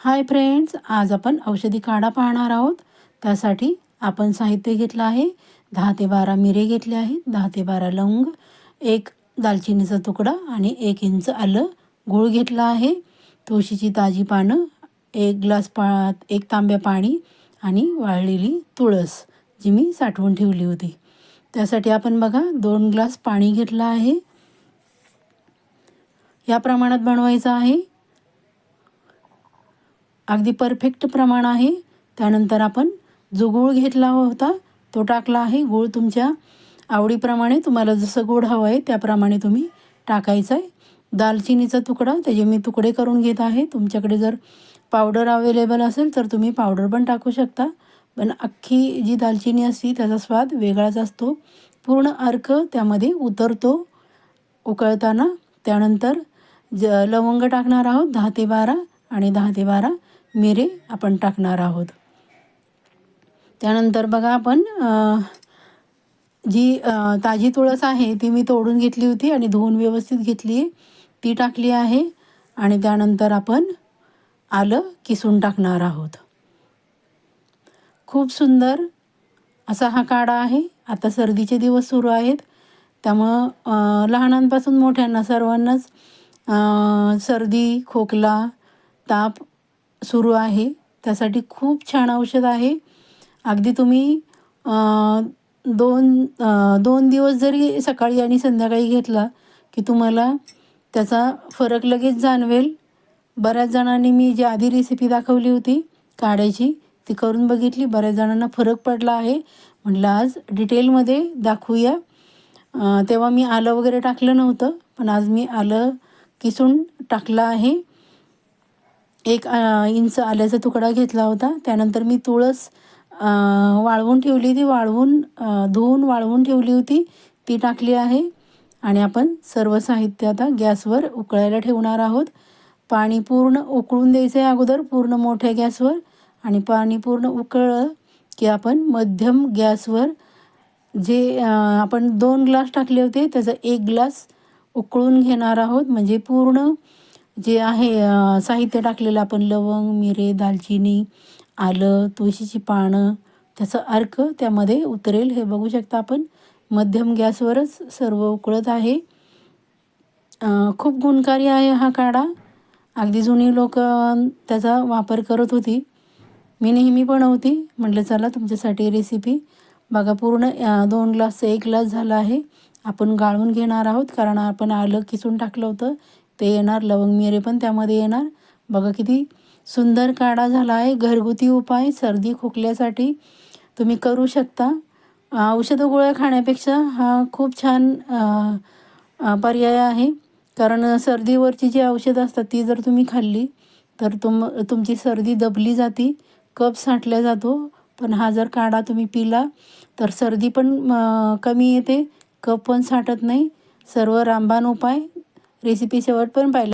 Hi friends आज आपण औषधी काढा पाहणार आहोत. त्यासाठी आपण साहित्य घेतलं आहे. दहा ते बारा मिरे घेतले आहेत. दहा ते बारा लवंग एक दालचिनीचा तुकडा आणि एक इंच आलं गूळ घेतला आहे. तुळशीची ताजी पानं एक ग्लास पा एक तांब्या पाणी आणि वाळलेली तुळस जी मी साठवून ठेवली होती. त्यासाठी आपण बघा दोन ग्लास पाणी घेतलं आहे. या प्रमाणात बनवायचं आहे. अगदी परफेक्ट प्रमाण आहे. त्यानंतर आपण जो गूळ घेतला होता तो टाकला आहे. गूळ तुमच्या आवडीप्रमाणे तुम्हाला जसं गोड हवं आहे त्याप्रमाणे तुम्ही टाकायचं आहे. दालचिनीचा तुकडा त्याचे मी तुकडे करून घेत आहे. तुमच्याकडे जर पावडर अवेलेबल असेल तर तुम्ही पावडर पण टाकू शकता. पण अख्खी जी दालचिनी असते त्याचा स्वाद वेगळाच असतो. पूर्ण अर्क त्यामध्ये उतरतो उकळताना. त्यानंतर ज लवंग टाकणार आहोत दहा ते बारा आणि दहा ते बारा. मिरे आपण टाकणार आहोत. त्यानंतर बघा आपण जी ताजी तुळस आहे ती मी तोडून घेतली होती आणि धुवून व्यवस्थित घेतली आहे. ती टाकली आहे आणि त्यानंतर आपण आलं किसून टाकणार आहोत. खूप सुंदर असा हा काढा आहे. आता सर्दीचे दिवस सुरू आहेत. त्यामुळं लहानांपासून मोठ्यांना सर्वांनाच सर्दी खोकला ताप सुरू आहे. त्यासाठी खूप छान औषध आहे. अगदी तुम्ही दोन दोन दिवस जरी सकाळी आणि संध्याकाळी घेतला की तुम्हाला त्याचा फरक लगेच जाणवेल. बऱ्याच जणांनी मी जी आधी रेसिपी दाखवली होती काढायची ती करून बघितली. बऱ्याच जणांना फरक पडला आहे. म्हटलं आज डिटेलमध्ये दाखवूया. तेव्हा मी आलं वगैरे टाकलं नव्हतं पण आज मी आलं किसून टाकलं आहे. एक इंच आल्याचा तुकडा घेतला होता. त्यानंतर मी तुळस वाळवून ठेवली ती वाळवून धुवून वाळवून ठेवली होती. ती टाकली आहे. आणि आपण सर्व साहित्य आता गॅसवर उकळायला ठेवणार आहोत. पाणी पूर्ण उकळून द्यायचं आहे अगोदर पूर्ण मोठ्या गॅसवर. आणि पाणी पूर्ण उकळलं की आपण मध्यम गॅसवर जे आपण दोन ग्लास टाकले होते त्याचा एक ग्लास उकळून घेणार आहोत. म्हणजे पूर्ण जे आहे साहित्य टाकलेलं आपण लवंग मिरे दालचिनी आलं तुळशीची पानं त्याचं अर्क त्यामध्ये उतरेल. हे बघू शकता आपण. मध्यम गॅसवरच सर्व उकळत आहे. खूप गुणकारी आहे हा काढा. अगदी जुनी लोक त्याचा वापर करत होती. मी नेहमी बनवती. म्हटलं चला तुमच्यासाठी रेसिपी बघा पूर्ण दोन ग्लासचं एक ग्लास झाला आहे. आपण गाळून घेणार आहोत कारण आपण आलं किसून टाकलं होतं. ते येणार लवंग मिरे पण त्यामध्ये येणार. बघा किती सुंदर काढा झाला आहे घरगुती उपाय सर्दी खोकल्यासाठी तुम्ही करू शकता. औषधं गोळ्या खाण्यापेक्षा हा खूप छान पर्याय आहे. कारण सर्दीवरची जी औषधं असतात ती जर तुम्ही खाल्ली तर तुम तुमची सर्दी दबली जाती कप साठल्या जातो. पण हा जर काढा तुम्ही पिला तर सर्दी पण कमी येते कप पण साठत नाही. सर्व रामबाण उपाय रेसिपी शेवट पण पाहिलं.